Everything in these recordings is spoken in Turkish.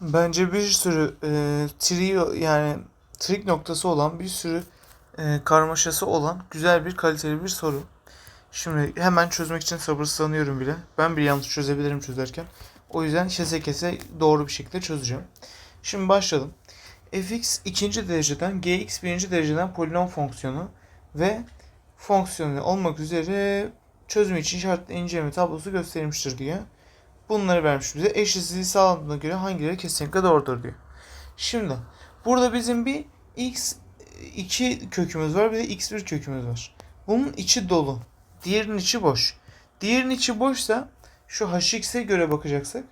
Bence bir sürü e, trio yani trik noktası olan bir sürü e, karmaşası olan güzel bir kaliteli bir soru. Şimdi hemen çözmek için sabırsızlanıyorum bile. Ben bir yanlış çözebilirim çözerken. O yüzden kese kese doğru bir şekilde çözeceğim. Şimdi başladım. fx ikinci dereceden gx birinci dereceden polinom fonksiyonu ve fonksiyonu olmak üzere çözüm için şartlı inceleme tablosu gösterilmiştir diye. Bunları vermiş bize. Eşitsizliği sağlandığına göre hangileri kesinlikle doğrudur diyor. Şimdi burada bizim bir x2 kökümüz var bir de x1 kökümüz var. Bunun içi dolu. Diğerinin içi boş. Diğerinin içi boşsa şu hx'e göre bakacaksak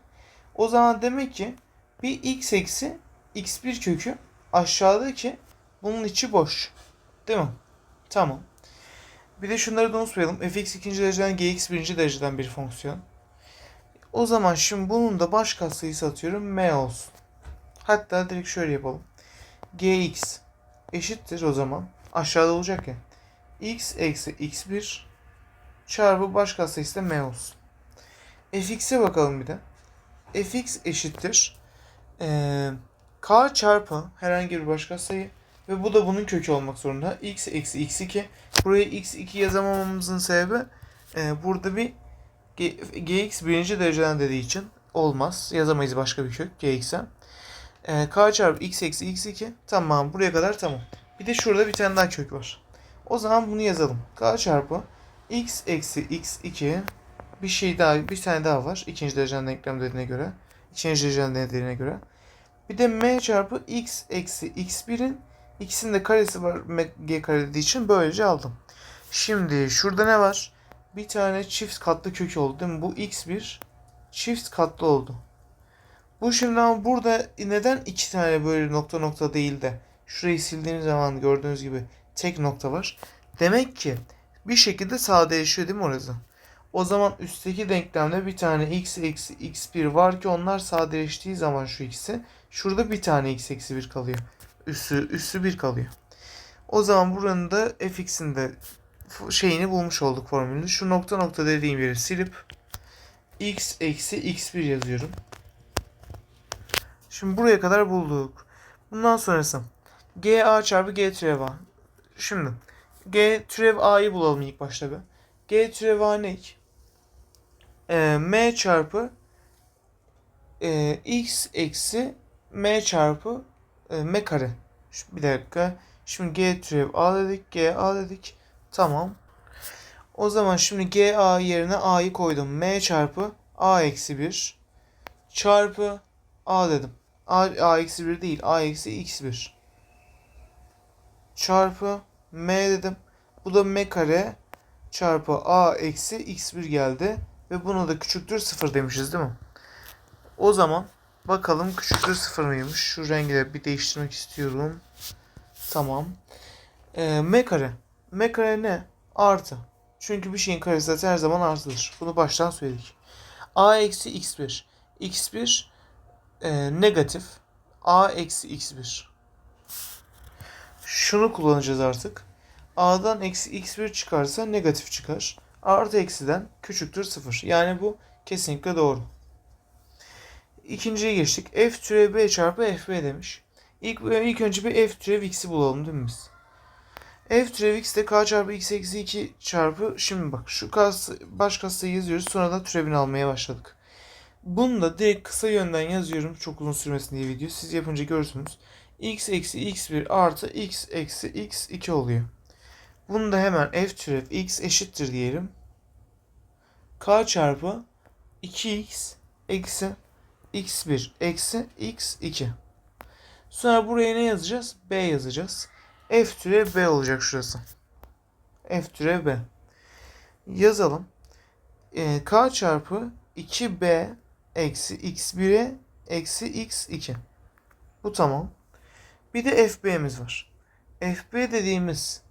o zaman demek ki bir x eksi x1 kökü aşağıdaki bunun içi boş. Değil mi? Tamam. Bir de şunları da unutmayalım. fx ikinci dereceden gx birinci dereceden bir fonksiyon. O zaman şimdi bunun da baş katsayısı atıyorum m olsun. Hatta direkt şöyle yapalım. gx eşittir o zaman. Aşağıda olacak ya. x eksi x1 çarpı baş katsayısı da m olsun. fx'e bakalım bir de. fx eşittir. Ee, k çarpı herhangi bir baş katsayı ve bu da bunun kökü olmak zorunda. x eksi x2. Buraya x2 yazamamamızın sebebi e, burada bir gx birinci dereceden dediği için olmaz. Yazamayız başka bir kök gx'e. Ee, k çarpı x eksi x2. Tamam buraya kadar tamam. Bir de şurada bir tane daha kök var. O zaman bunu yazalım. k çarpı x eksi x2 bir şey daha bir tane daha var. İkinci dereceden denklem dediğine göre. İkinci dereceden dediğine göre. Bir de m çarpı x eksi x1'in ikisinin de karesi var g kare dediği için böylece aldım. Şimdi şurada ne var? Bir tane çift katlı kök oldu değil mi? Bu x1 çift katlı oldu. Bu şimdi ama burada neden iki tane böyle nokta nokta değil de şurayı sildiğimiz zaman gördüğünüz gibi tek nokta var. Demek ki bir şekilde sadeleşiyor değil mi orası? O zaman üstteki denklemde bir tane x eksi x1 var ki onlar sadeleştiği zaman şu ikisi. Şurada bir tane x eksi 1 kalıyor. Üssü, üssü 1 kalıyor. O zaman buranın da fx'in de şeyini bulmuş olduk formülünü. Şu nokta nokta dediğim yeri silip x eksi x1 yazıyorum. Şimdi buraya kadar bulduk. Bundan sonrası g a çarpı g türev a. Şimdi g türev a'yı bulalım ilk başta bir. g türev a ne? E, m çarpı e, x eksi m çarpı e, m kare. Şu, bir dakika. Şimdi g türev a dedik. g a dedik. Tamam. O zaman şimdi GA yerine A'yı koydum. M çarpı A eksi 1 çarpı A dedim. A, A eksi 1 değil. A eksi X1 çarpı M dedim. Bu da M kare çarpı A eksi X1 geldi. Ve buna da küçüktür 0 demişiz değil mi? O zaman bakalım küçüktür 0 mıymış? Şu rengi de bir değiştirmek istiyorum. Tamam. Ee, M kare M ne? Artı. Çünkü bir şeyin karesi her zaman artıdır. Bunu baştan söyledik. A eksi x1. x1 e, negatif. A eksi x1. Şunu kullanacağız artık. A'dan eksi x1 çıkarsa negatif çıkar. Artı eksiden küçüktür 0. Yani bu kesinlikle doğru. İkinciye geçtik. F türev B çarpı FB demiş. İlk, ilk önce bir F türev X'i bulalım değil mi biz? F türev x de k çarpı x eksi 2 çarpı şimdi bak şu kas, baş kasayı yazıyoruz sonra da türevini almaya başladık. Bunu da direkt kısa yönden yazıyorum çok uzun sürmesin diye video siz yapınca görürsünüz. x eksi x1 artı x eksi x2 oluyor. Bunu da hemen f türev x eşittir diyelim. k çarpı 2x eksi x1 eksi x2. Sonra buraya ne yazacağız? b yazacağız f türev b olacak şurası. f türev b. Yazalım. E, k çarpı 2b eksi x1'e eksi x2. Bu tamam. Bir de fb'miz var. fb dediğimiz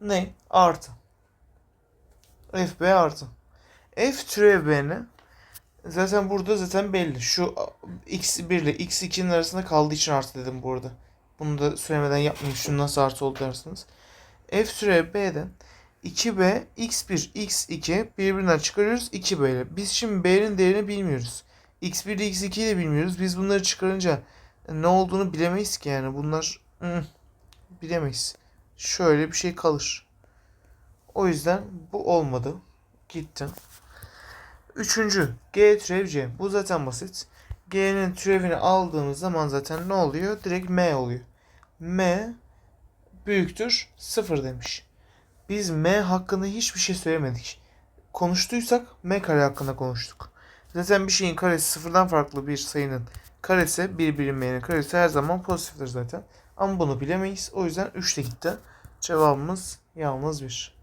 ne? Artı. fb artı. f türev b ne? Zaten burada zaten belli. Şu x1 ile x2'nin arasında kaldığı için artı dedim burada. Bunu da söylemeden yapmayayım. Şunu nasıl artı oldu dersiniz. F türev B'den 2B x1 x2 birbirinden çıkarıyoruz 2B ile. Biz şimdi B'nin değerini bilmiyoruz. x1 ile x2'yi de bilmiyoruz. Biz bunları çıkarınca ne olduğunu bilemeyiz ki yani. Bunlar ı, bilemeyiz. Şöyle bir şey kalır. O yüzden bu olmadı. Gitti. Üçüncü. G türev C. Bu zaten basit. G'nin türevini aldığımız zaman zaten ne oluyor? Direkt M oluyor. M büyüktür 0 demiş. Biz M hakkında hiçbir şey söylemedik. Konuştuysak M kare hakkında konuştuk. Zaten bir şeyin karesi sıfırdan farklı bir sayının karesi bir bilinmeyenin karesi her zaman pozitiftir zaten. Ama bunu bilemeyiz. O yüzden 3 de gitti. Cevabımız yalnız 1.